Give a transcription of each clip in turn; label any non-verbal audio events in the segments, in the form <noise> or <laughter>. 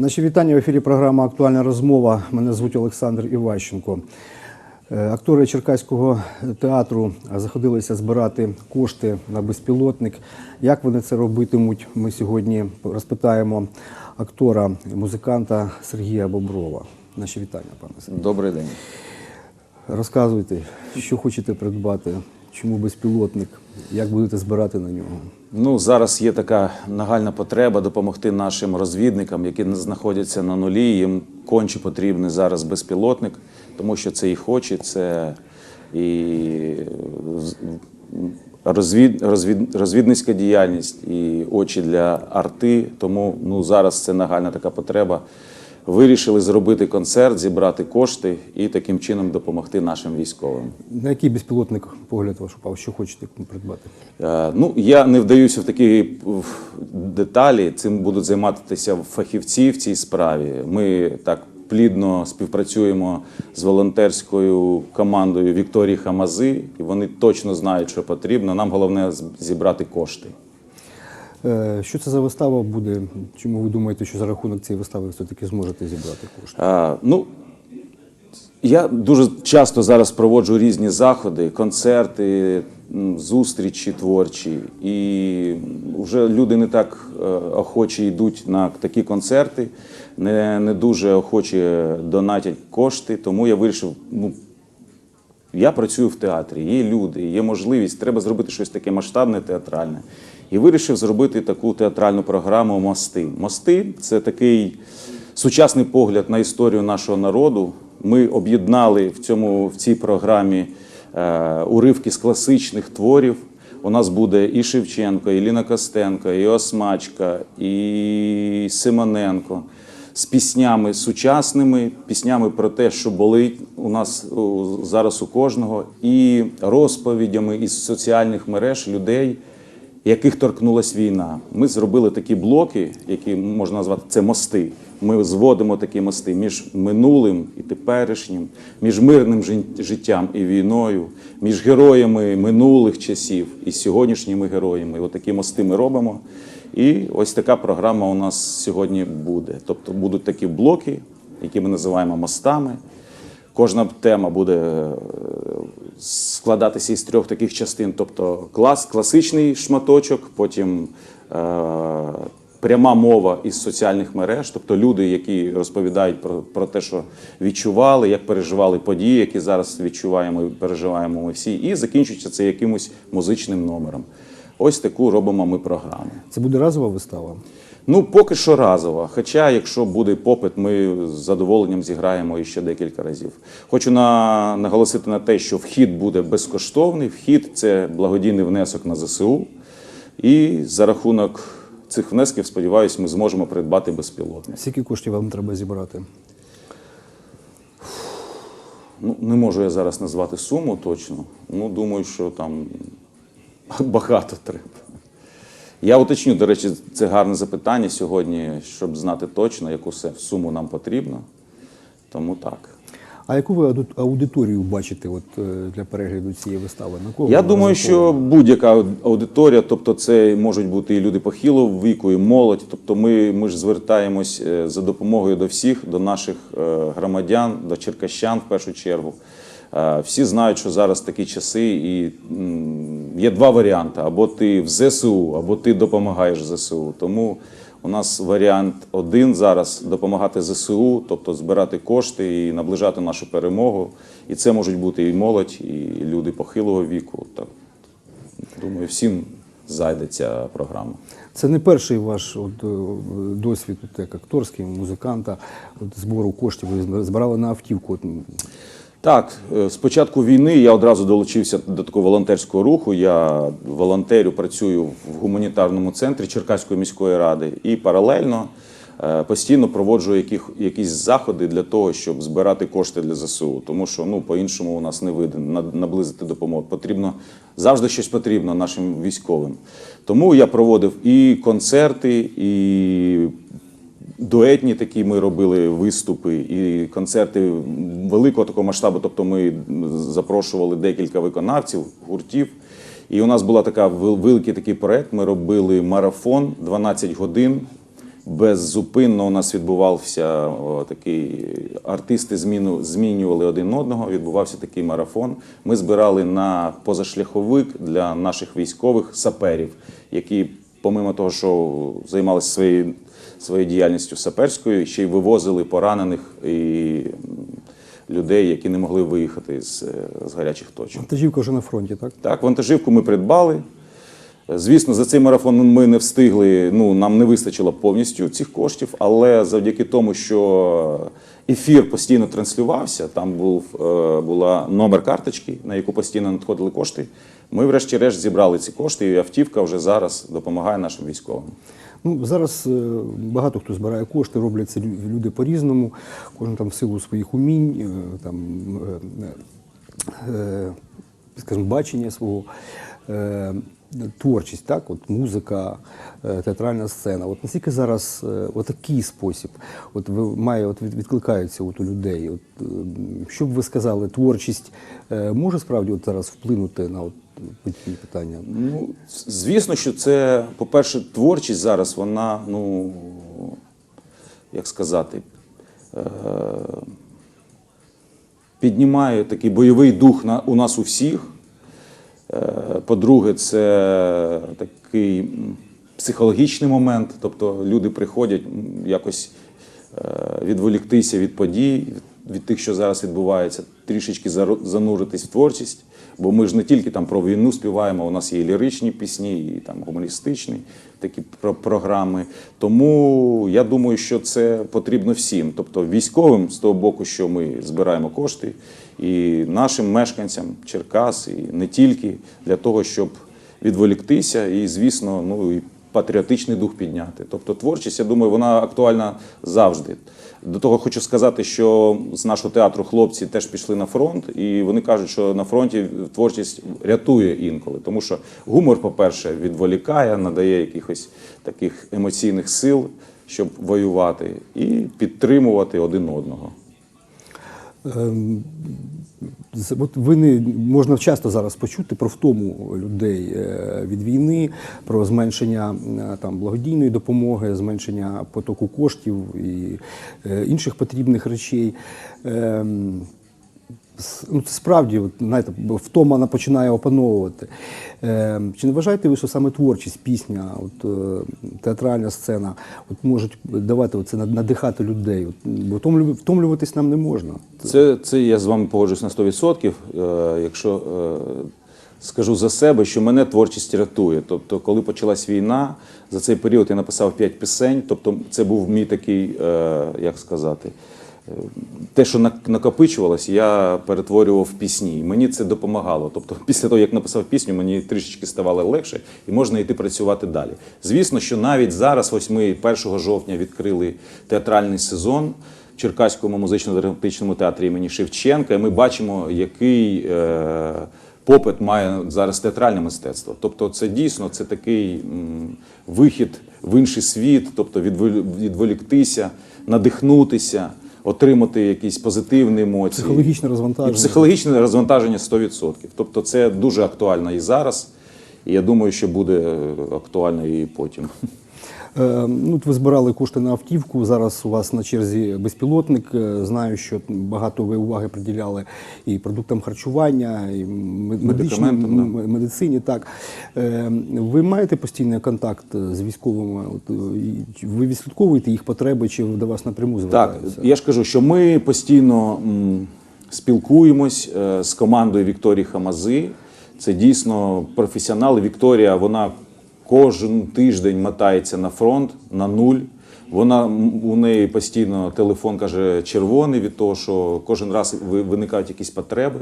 Наші вітання в ефірі програма Актуальна розмова. Мене звуть Олександр Іващенко. Е, Актори Черкаського театру заходилися збирати кошти на безпілотник. Як вони це робитимуть? Ми сьогодні розпитаємо актора, музиканта Сергія Боброва. Наші вітання, пане Сергію. Добрий день. Розказуйте, що хочете придбати, чому безпілотник, як будете збирати на нього. Ну зараз є така нагальна потреба допомогти нашим розвідникам, які знаходяться на нулі. Їм конче потрібний зараз безпілотник, тому що це їх очі, це і розвід, розвід, розвідницька діяльність, і очі для арти. Тому ну зараз це нагальна така потреба. Вирішили зробити концерт, зібрати кошти і таким чином допомогти нашим військовим. На який безпілотник погляд ваш упав? Що хочете придбати? Е, Ну, я не вдаюся в такі в, деталі. Цим будуть займатися фахівці в цій справі. Ми так плідно співпрацюємо з волонтерською командою Вікторії Хамази, і вони точно знають, що потрібно. Нам головне зібрати кошти. Е, Що це за вистава буде? Чому ви думаєте, що за рахунок цієї вистави ви все-таки зможете зібрати кошти? А, ну, я дуже часто зараз проводжу різні заходи, концерти, зустрічі творчі. І вже люди не так е, охоче йдуть на такі концерти, не, не дуже охоче донатять кошти. Тому я вирішив, ну, я працюю в театрі, є люди, є можливість, треба зробити щось таке масштабне, театральне. І вирішив зробити таку театральну програму Мости. Мости це такий сучасний погляд на історію нашого народу. Ми об'єднали в цьому в цій програмі е, уривки з класичних творів. У нас буде і Шевченко, і Ліна Костенко, і Осмачка, і Симоненко з піснями сучасними, піснями про те, що болить у нас зараз у кожного, і розповідями із соціальних мереж людей, яких торкнулась війна. Ми зробили такі блоки, які можна назвати це мости. Ми зводимо такі мости між минулим і теперішнім, між мирним життям і війною, між героями минулих часів і сьогоднішніми героями. І отакі мости ми робимо. І ось така програма у нас сьогодні буде. Тобто будуть такі блоки, які ми називаємо мостами. Кожна тема буде е, складатися із трьох таких частин: тобто клас, класичний шматочок, потім е, пряма мова із соціальних мереж, тобто люди, які розповідають про, про те, що відчували, як переживали події, які зараз відчуваємо і переживаємо ми всі, і закінчується це якимось музичним номером. Ось таку робимо ми програму. Це буде разова вистава. Ну, поки що разова. Хоча, якщо буде попит, ми з задоволенням зіграємо іще декілька разів. Хочу на, наголосити на те, що вхід буде безкоштовний. Вхід це благодійний внесок на ЗСУ. І за рахунок цих внесків, сподіваюся, ми зможемо придбати безпілотник. Скільки коштів вам треба зібрати? Ну, не можу я зараз назвати суму точно. Ну, думаю, що там багато треба. Я уточню, до речі, це гарне запитання сьогодні, щоб знати точно, яку суму нам потрібно. Тому так. А яку ви ауди- аудиторію бачите от, е, для перегляду цієї вистави? На кого Я думаю, що будь-яка аудиторія, тобто це можуть бути і люди похилого віку, і молодь. Тобто ми, ми ж звертаємось е, за допомогою до всіх, до наших е, громадян, до черкащан в першу чергу. Е, Всі знають, що зараз такі часи, і є два варіанти: або ти в ЗСУ, або ти допомагаєш ЗСУ. Тому у нас варіант один зараз допомагати ЗСУ, тобто збирати кошти і наближати нашу перемогу. І це можуть бути і молодь, і люди похилого віку. Так, думаю, всім зайде ця програма. Це не перший ваш от, е, досвід от, як акторський, музиканта, от, збору коштів. Ви збирали на автівку. От, Так, е, з початку війни я одразу долучився до такого волонтерського руху. Я волонтерю працюю в гуманітарному центрі Черкаської міської ради і паралельно е, постійно проводжу яких, якісь заходи для того, щоб збирати кошти для ЗСУ. Тому що ну, по-іншому у нас не вийде наблизити допомогу. Потрібно завжди щось потрібно нашим військовим. Тому я проводив і концерти, і дуетні такі ми робили виступи і концерти великого такого масштабу. Тобто ми запрошували декілька виконавців, гуртів. І у нас була така великий такий проект. Ми робили марафон 12 годин беззупинно у нас відбувався о, такий артисти зміну, змінювали один одного. Відбувався такий марафон. Ми збирали на позашляховик для наших військових саперів, які, помимо того, що займалися своєю своєю діяльністю саперською, ще й вивозили поранених і людей, які не могли виїхати з, е, з гарячих точок. Вантажівка вже на фронті, так? Так, вантажівку ми придбали. Звісно, за цей марафон ми не встигли, ну нам не вистачило повністю цих коштів, але завдяки тому, що ефір постійно транслювався, там був е, була номер карточки, на яку постійно надходили кошти. Ми, врешті-решт, зібрали ці кошти, і автівка вже зараз допомагає нашим військовим. Ну, зараз е, багато хто збирає кошти, роблять це люди по-різному, кожен там в силу своїх умінь, е, там, е, скажімо, бачення свого. Творчість, так, от музика, е, театральна сцена. От наскільки зараз е, отакий спосіб, от ви має от від- відкликаються от у людей. От е, що б ви сказали, творчість може справді от зараз вплинути на от ці питання? Ну, звісно, що це, по-перше, творчість зараз, вона, ну, як сказати, піднімає такий бойовий дух на, у нас у всіх. Е, По-друге, це такий психологічний момент, тобто люди приходять якось е, відволіктися від подій, від- тих, що зараз відбувається, трішечки зануритись в творчість. Бо ми ж не тільки там про війну співаємо, у нас є і ліричні пісні, і там гумористичні такі програми. Тому я думаю, що це потрібно всім. Тобто військовим з того боку, що ми збираємо кошти, і нашим мешканцям Черкас, і не тільки для того, щоб відволіктися, і, звісно, ну і патріотичний дух підняти. Тобто творчість, я думаю, вона актуальна завжди. До того хочу сказати, що з нашого театру хлопці теж пішли на фронт, і вони кажуть, що на фронті творчість рятує інколи, тому що гумор, по-перше, відволікає, надає якихось таких емоційних сил, щоб воювати, і підтримувати один одного. Ем, От ви не можна часто зараз почути про втому людей е, від війни, про зменшення там благодійної допомоги, зменшення потоку коштів і е, інших потрібних речей. Ну, це справді, знаєте, втома вона починає опановувати. Е, чи не вважаєте ви, що саме творчість, пісня, от, е, театральна сцена от, можуть давати оце, надихати людей? От, бо втомлю- втомлюватись нам не можна. Це, це я з вами погоджуюсь на 100%. Е, якщо е, скажу за себе, що мене творчість рятує. Тобто, коли почалась війна, за цей період я написав 5 пісень. Тобто, це був мій такий, е, як сказати, те, що нак- накопичувалось, я перетворював в пісні. І мені це допомагало. Тобто, <laughs> після того, як написав пісню, мені трішечки ставало легше і можна йти працювати далі. Звісно, що навіть зараз, ось ми 1 жовтня відкрили театральний сезон. в Черкаському музично-драматичному театрі імені Шевченка, і ми бачимо, який е, попит має зараз театральне мистецтво. Тобто, це дійсно це такий вихід в інший світ, тобто відволіктися, надихнутися, отримати якісь позитивні емоції. Психологічне розвантаження. І психологічне розвантаження 100%. Тобто, це дуже актуально і зараз. І я думаю, що буде е, актуально і потім. Е, ну, ви збирали кошти на автівку. Зараз у вас на черзі безпілотник. Е, Знаю, що багато ви уваги приділяли і продуктам харчування, і медичній медицині. Так ви маєте постійний контакт з військовими? Ви відслідковуєте їх потреби, чи до вас напряму Так, я ж кажу, що ми постійно спілкуємось з командою Вікторії Хамази. Це дійсно професіонали. Вікторія, вона кожен тиждень мотається на фронт на нуль. Вона у неї постійно телефон каже червоний від того, що кожен раз виникають якісь потреби.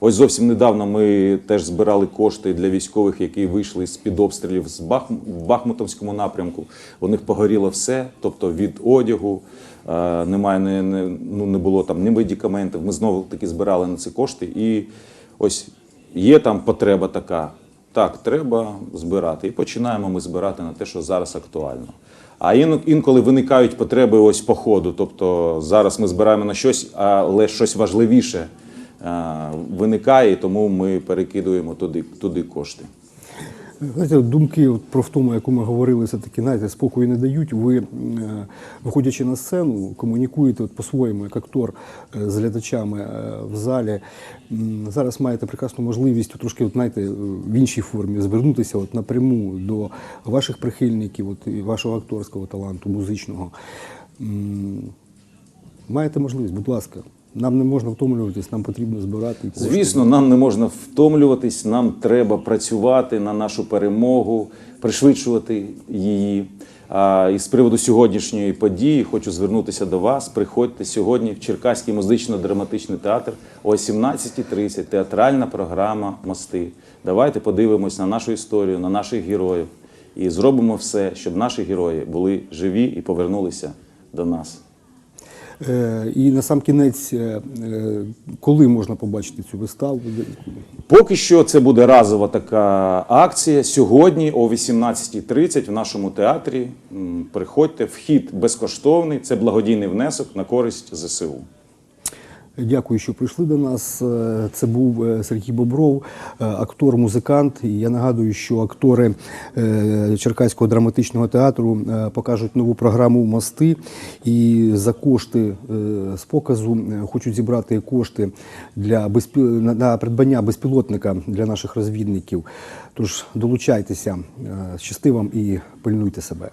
Ось зовсім недавно ми теж збирали кошти для військових, які вийшли з під обстрілів з Бах... в Бахмутовському напрямку. У них погоріло все, тобто від одягу, е, немає, не, не, ну, не було там ні медикаментів. Ми знову таки збирали на ці кошти. І ось є там потреба така. Так, треба збирати. І починаємо ми збирати на те, що зараз актуально. А інколи виникають потреби ось по ходу. Тобто зараз ми збираємо на щось, але щось важливіше е, виникає, тому ми перекидуємо туди, туди кошти. Знаєте, думки от про втому, яку ми говорили, все таки знаєте, спокою не дають. Ви, е, виходячи на сцену, комунікуєте по-своєму, як актор е, з глядачами е, в залі. Зараз маєте прекрасну можливість трошки, от, знаєте, в іншій формі звернутися от напряму до ваших прихильників, от, і вашого акторського таланту, музичного. Маєте можливість, будь ласка. Нам не можна втомлюватись, нам потрібно збирати. кошти. Звісно, нам не можна втомлюватись, нам треба працювати на нашу перемогу, пришвидшувати її. А і з приводу сьогоднішньої події хочу звернутися до вас. Приходьте сьогодні в Черкаський музично-драматичний театр о 18.30. Театральна програма Мости. Давайте подивимось на нашу історію, на наших героїв і зробимо все, щоб наші герої були живі і повернулися до нас. Е, І на сам кінець, е, е, коли можна побачити цю виставу? Поки що це буде разова така акція. Сьогодні о 18.30 в нашому театрі. Приходьте, вхід безкоштовний. Це благодійний внесок на користь ЗСУ. Дякую, що прийшли до нас. Е, Це був е, Сергій Бобров, е, актор, музикант. І я нагадую, що актори Черкаського драматичного театру покажуть нову програму Мости. І за кошти з показу хочуть зібрати кошти для безпі... на- придбання безпілотника для наших розвідників. Тож долучайтеся, щасти вам і пильнуйте себе.